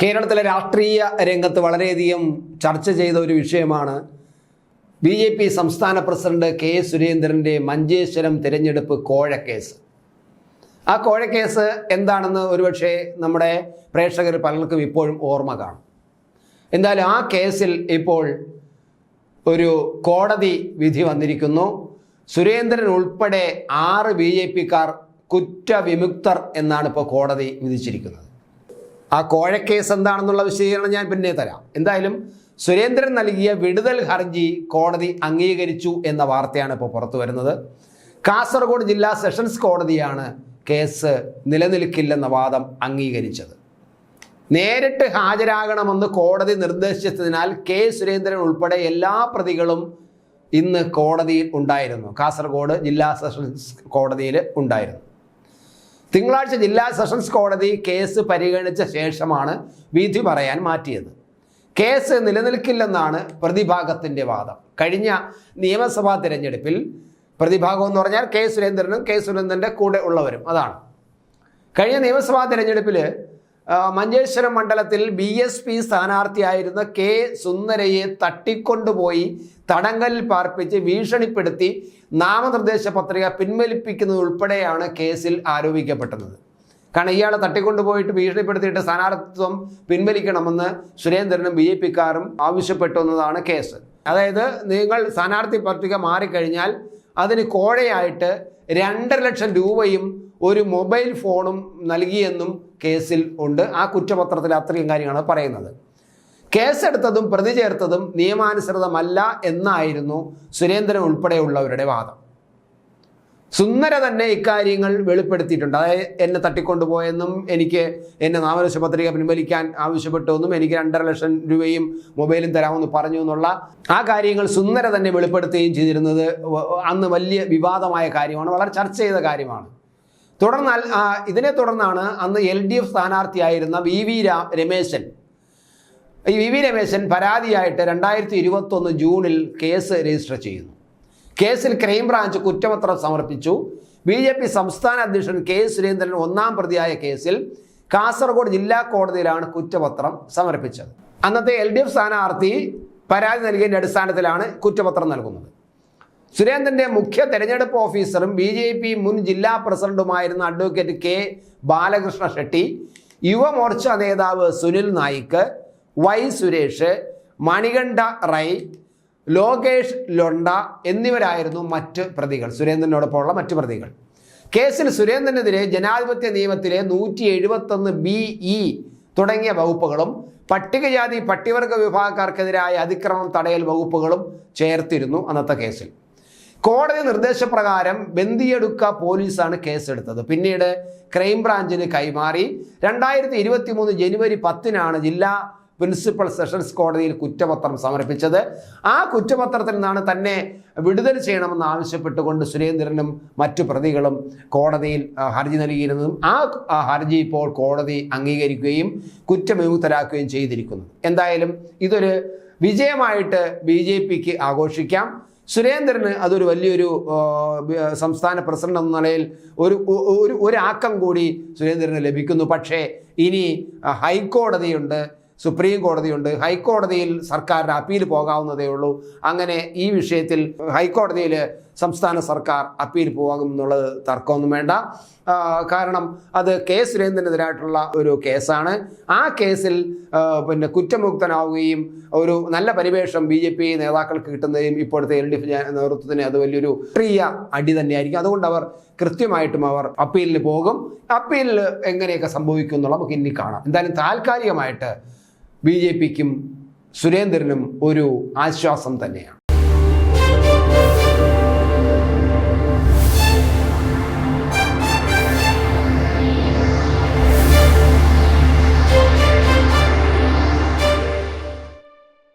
കേരളത്തിലെ രാഷ്ട്രീയ രംഗത്ത് വളരെയധികം ചർച്ച ചെയ്ത ഒരു വിഷയമാണ് ബി ജെ പി സംസ്ഥാന പ്രസിഡന്റ് കെ സുരേന്ദ്രന്റെ മഞ്ചേശ്വരം തിരഞ്ഞെടുപ്പ് കോഴക്കേസ്. ആ കോഴക്കേസ് എന്താണെന്ന് ഒരുപക്ഷെ നമ്മുടെ പ്രേക്ഷകർ പലർക്കും ഇപ്പോഴും ഓർമ്മ കാണും. എന്തായാലും ആ കേസിൽ ഇപ്പോൾ ഒരു കോടതി വിധി വന്നിരിക്കുന്നു. സുരേന്ദ്രൻ ഉൾപ്പെടെ ആറ് ബി ജെ പിക്കാർ കുറ്റവിമുക്തർ എന്നാണ് ഇപ്പോൾ കോടതി വിധിച്ചിരിക്കുന്നത്. ആ കോഴക്കേസ് എന്താണെന്നുള്ള വിശദീകരണം ഞാൻ പിന്നെ തരാം. എന്തായാലും സുരേന്ദ്രൻ നൽകിയ വിടുതൽ ഹർജി കോടതി അംഗീകരിച്ചു എന്ന വാർത്തയാണ് ഇപ്പോൾ പുറത്തു വരുന്നത്. കാസർഗോഡ് ജില്ലാ സെഷൻസ് കോടതിയാണ് കേസ് നിലനിൽക്കില്ലെന്ന വാദം അംഗീകരിച്ചത്. നേരിട്ട് ഹാജരാകണമെന്ന് കോടതി നിർദ്ദേശിച്ചതിനാൽ കെ സുരേന്ദ്രൻ ഉൾപ്പെടെ എല്ലാ പ്രതികളും ഇന്ന് കോടതിയിൽ ഉണ്ടായിരുന്നു. കാസർഗോഡ് ജില്ലാ സെഷൻസ് കോടതിയിൽ ഉണ്ടായിരുന്നു. തിങ്കളാഴ്ച ജില്ലാ സെഷൻസ് കോടതി കേസ് പരിഗണിച്ച ശേഷമാണ് വിധി പറയാൻ മാറ്റിയത്. കേസ് നിലനിൽക്കില്ലെന്നാണ് പ്രതിഭാഗത്തിന്റെ വാദം. കഴിഞ്ഞ നിയമസഭാ തിരഞ്ഞെടുപ്പിൽ പ്രതിഭാഗം എന്ന് പറഞ്ഞാൽ കെ സുരേന്ദ്രനും കെ സുരേന്ദ്രന്റെ കൂടെ ഉള്ളവരും അതാണ്. കഴിഞ്ഞ നിയമസഭാ തിരഞ്ഞെടുപ്പിൽ മഞ്ചേശ്വരം മണ്ഡലത്തിൽ ബി എസ് പി സ്ഥാനാർത്ഥിയായിരുന്ന കെ സുന്ദരയെ തട്ടിക്കൊണ്ടുപോയി തടങ്കലിൽ പാർപ്പിച്ച് ഭീഷണിപ്പെടുത്തി നാമനിർദ്ദേശ പത്രിക പിൻവലിപ്പിക്കുന്നത് ഉൾപ്പെടെയാണ് കേസിൽ ആരോപിക്കപ്പെട്ടത്. കാരണം ഇയാളെ തട്ടിക്കൊണ്ടുപോയിട്ട് ഭീഷണിപ്പെടുത്തിയിട്ട് സ്ഥാനാർത്ഥിത്വം പിൻവലിക്കണമെന്ന് സുരേന്ദ്രനും ബി ജെ പിക്കാരും ആവശ്യപ്പെട്ടു എന്നതാണ് കേസ്. അതായത് നിങ്ങൾ സ്ഥാനാർത്ഥി പത്രിക മാറിക്കഴിഞ്ഞാൽ അതിന് കോഴയായിട്ട് രണ്ടര ലക്ഷം രൂപയും ഒരു മൊബൈൽ ഫോണും നൽകിയെന്നും കേസിൽ ഉണ്ട്. ആ കുറ്റപത്രത്തിൽ അത്രയും കാര്യമാണ് പറയുന്നത്. കേസെടുത്തതും പ്രതി ചേർത്തതും നിയമാനുസൃതമല്ല എന്നായിരുന്നു സുരേന്ദ്രൻ ഉൾപ്പെടെയുള്ളവരുടെ വാദം. സുന്ദര തന്നെ ഇക്കാര്യങ്ങൾ വെളിപ്പെടുത്തിയിട്ടുണ്ട്. അതായത് എന്നെ തട്ടിക്കൊണ്ടുപോയെന്നും എനിക്ക് എന്നെ നാമനിർദ്ദേശ പത്രിക പിൻവലിക്കാൻ ആവശ്യപ്പെട്ടുവെന്നും എനിക്ക് രണ്ടര ലക്ഷം രൂപയും മൊബൈലും തരാമെന്ന് പറഞ്ഞു എന്നുള്ള ആ കാര്യങ്ങൾ സുന്ദര തന്നെ വെളിപ്പെടുത്തുകയും ചെയ്തിരുന്നത് അന്ന് വലിയ വിവാദമായ കാര്യമാണ്. വളരെ ചർച്ച ചെയ്ത കാര്യമാണ്. തുടർന്ന് ഇതിനെ തുടർന്നാണ് അന്ന് എൽ ഡി എഫ് സ്ഥാനാർത്ഥിയായിരുന്ന വി വി രാ രമേശൻ. ഈ വി വി രമേശൻ പരാതിയായിട്ട് രണ്ടായിരത്തി ഇരുപത്തൊന്ന് ജൂണിൽ കേസ് രജിസ്റ്റർ ചെയ്യുന്നു. കേസിൽ ക്രൈംബ്രാഞ്ച് കുറ്റപത്രം സമർപ്പിച്ചു. ബി ജെ പി സംസ്ഥാന അധ്യക്ഷൻ കെ സുരേന്ദ്രൻ ഒന്നാം പ്രതിയായ കേസിൽ കാസർഗോഡ് ജില്ലാ കോടതിയിലാണ് കുറ്റപത്രം സമർപ്പിച്ചത്. അന്നത്തെ എൽ ഡി എഫ് സ്ഥാനാർത്ഥി പരാതി നൽകിയതിന്റെ അടിസ്ഥാനത്തിലാണ് കുറ്റപത്രം നൽകുന്നത്. സുരേന്ദ്രന്റെ മുഖ്യ തെരഞ്ഞെടുപ്പ് ഓഫീസറും ബി ജെ പി മുൻ ജില്ലാ പ്രസിഡന്റുമായിരുന്ന അഡ്വക്കേറ്റ് കെ ബാലകൃഷ്ണ ഷെട്ടി യുവമോർച്ച നേതാവ് സുനിൽ നായിക്ക് വൈ സുരേഷ് മണികണ്ഠ റൈ ലോകേഷ് ലൊണ്ട എന്നിവരായിരുന്നു മറ്റ് പ്രതികൾ സുരേന്ദ്രനോടൊപ്പമുള്ള മറ്റ് പ്രതികൾ. കേസിൽ സുരേന്ദ്രനെതിരെ ജനാധിപത്യ നിയമത്തിലെ നൂറ്റി എഴുപത്തൊന്ന് ബി ഇ തുടങ്ങിയ വകുപ്പുകളും പട്ടികജാതി പട്ടികവർഗ വിഭാഗക്കാർക്കെതിരായ അതിക്രമം തടയൽ വകുപ്പുകളും ചേർത്തിരുന്നു അന്നത്തെ കേസിൽ. കോടതി നിർദ്ദേശപ്രകാരം ബന്ദിയെടുക്ക പോലീസാണ് കേസെടുത്തത്. പിന്നീട് ക്രൈംബ്രാഞ്ചിന് കൈമാറി. രണ്ടായിരത്തി ഇരുപത്തി മൂന്ന് ജനുവരി പത്തിനാണ് ജില്ലാ പ്രിൻസിപ്പൽ സെഷൻസ് കോടതിയിൽ കുറ്റപത്രം സമർപ്പിച്ചത്. ആ കുറ്റപത്രത്തിൽ നിന്നാണ് തന്നെ വിടുതൽ ചെയ്യണമെന്ന് ആവശ്യപ്പെട്ടുകൊണ്ട് സുരേന്ദ്രനും മറ്റു പ്രതികളും കോടതിയിൽ ഹർജി നൽകിയിരുന്നതും ആ ഹർജി ഇപ്പോൾ കോടതി അംഗീകരിക്കുകയും കുറ്റവിമുക്തരാക്കുകയും ചെയ്തിരിക്കുന്നു. എന്തായാലും ഇതൊരു വിജയമായിട്ട് ബി ആഘോഷിക്കാം. സുരേന്ദ്രന് അതൊരു വലിയൊരു സംസ്ഥാന പ്രസിഡന്റ് എന്ന നിലയിൽ ഒരു ഒരു ഒരാക്കം കൂടി സുരേന്ദ്രന് ലഭിക്കുന്നു. പക്ഷേ ഇനി ഹൈക്കോടതിയുണ്ട് സുപ്രീം കോടതിയുണ്ട്. ഹൈക്കോടതിയിൽ സർക്കാരിന് അപ്പീൽ പോകാവുന്നതേ ഉള്ളൂ. അങ്ങനെ ഈ വിഷയത്തിൽ ഹൈക്കോടതിയിൽ സംസ്ഥാന സർക്കാർ അപ്പീൽ പോകുമെന്നുള്ളത് തർക്കമൊന്നും വേണ്ട. കാരണം അത് കെ സുരേന്ദ്രനെതിരായിട്ടുള്ള ഒരു കേസാണ്. ആ കേസിൽ പിന്നെ കുറ്റമുക്തനാവുകയും ഒരു നല്ല പരിവേഷം ബി ജെ പി നേതാക്കൾക്ക് കിട്ടുന്നതും ഇപ്പോഴത്തെ എൽ ഡി എഫ് നേതൃത്വത്തിന് അത് വലിയൊരു പ്രിയ അടി തന്നെയായിരിക്കും. അതുകൊണ്ട് അവർ കൃത്യമായിട്ടും അവർ അപ്പീലിന് പോകും. അപ്പീലിൽ എങ്ങനെയൊക്കെ സംഭവിക്കും എന്നുള്ള നമുക്ക് ഇനി കാണാം. എന്തായാലും താൽക്കാലികമായിട്ട് ബി ജെ പിക്കും സുരേന്ദ്രനും ഒരു ആശ്വാസം തന്നെയാണ്.